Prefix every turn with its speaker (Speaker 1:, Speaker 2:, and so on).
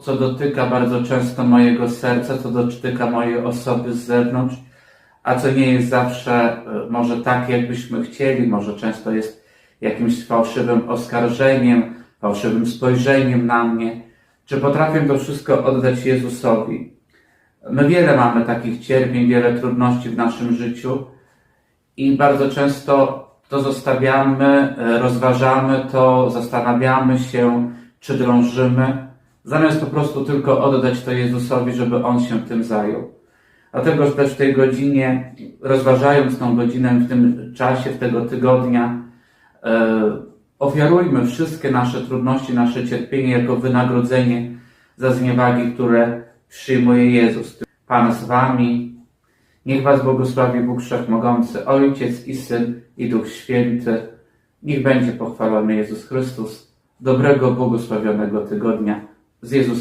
Speaker 1: co dotyka bardzo często mojego serca, co dotyka mojej osoby z zewnątrz, a co nie jest zawsze e, może tak, jakbyśmy chcieli, może często jest jakimś fałszywym oskarżeniem, fałszywym spojrzeniem na mnie. Czy potrafię to wszystko oddać Jezusowi? My wiele mamy takich cierpień, wiele trudności w naszym życiu i bardzo często to zostawiamy, e, rozważamy to, zastanawiamy się, czy drążymy, zamiast po prostu tylko oddać to Jezusowi, żeby On się tym zajął. Dlatego też w tej godzinie, rozważając tą godzinę w tym czasie, w tego tygodnia, e, ofiarujmy wszystkie nasze trudności, nasze cierpienie jako wynagrodzenie za zniewagi, które przyjmuje Jezus. Pan z Wami. Niech Was błogosławi Bóg Wszechmogący, Ojciec i Syn i Duch Święty. Niech będzie pochwalony Jezus Chrystus. Dobrego, błogosławionego tygodnia z Jezusem.